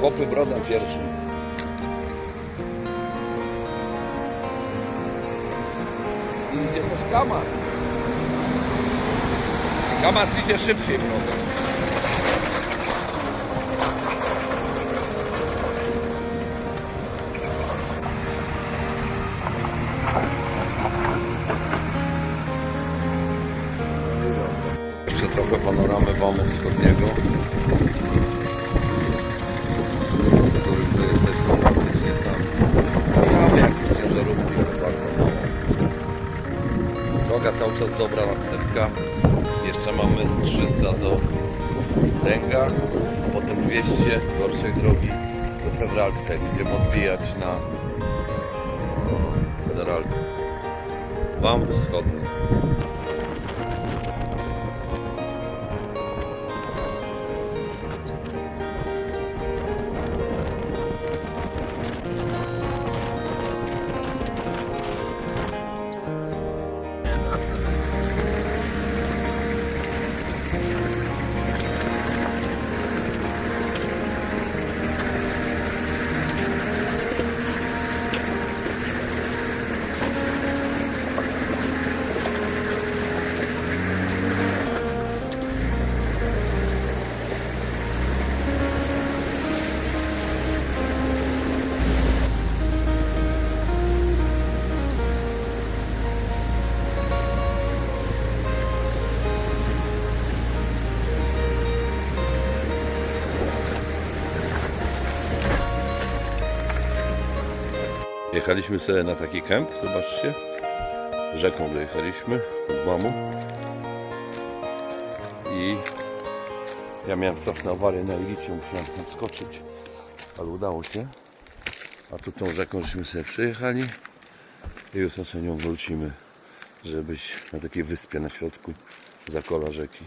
Chłopy broda pierwszy. I idzie też kamas. Kamas idzie szybciej broda. Jeszcze trochę panoramy Wamu Wschodniego, cały czas dobra nadsypka. Jeszcze mamy 300 do Ręga, a potem 200 gorszej drogi do Federalska, będziemy odbijać na Federalkę. Wam wschodni. Jechaliśmy sobie na taki kemp, zobaczcie. Rzeką dojechaliśmy od Mamu. I ja miałem straszną awarię na Iliczu, musiałem tam skoczyć, ale udało się. A tu tą rzeką żeśmy sobie przyjechali i jutro sobie nią wrócimy, żeby być na takiej wyspie na środku zakola rzeki.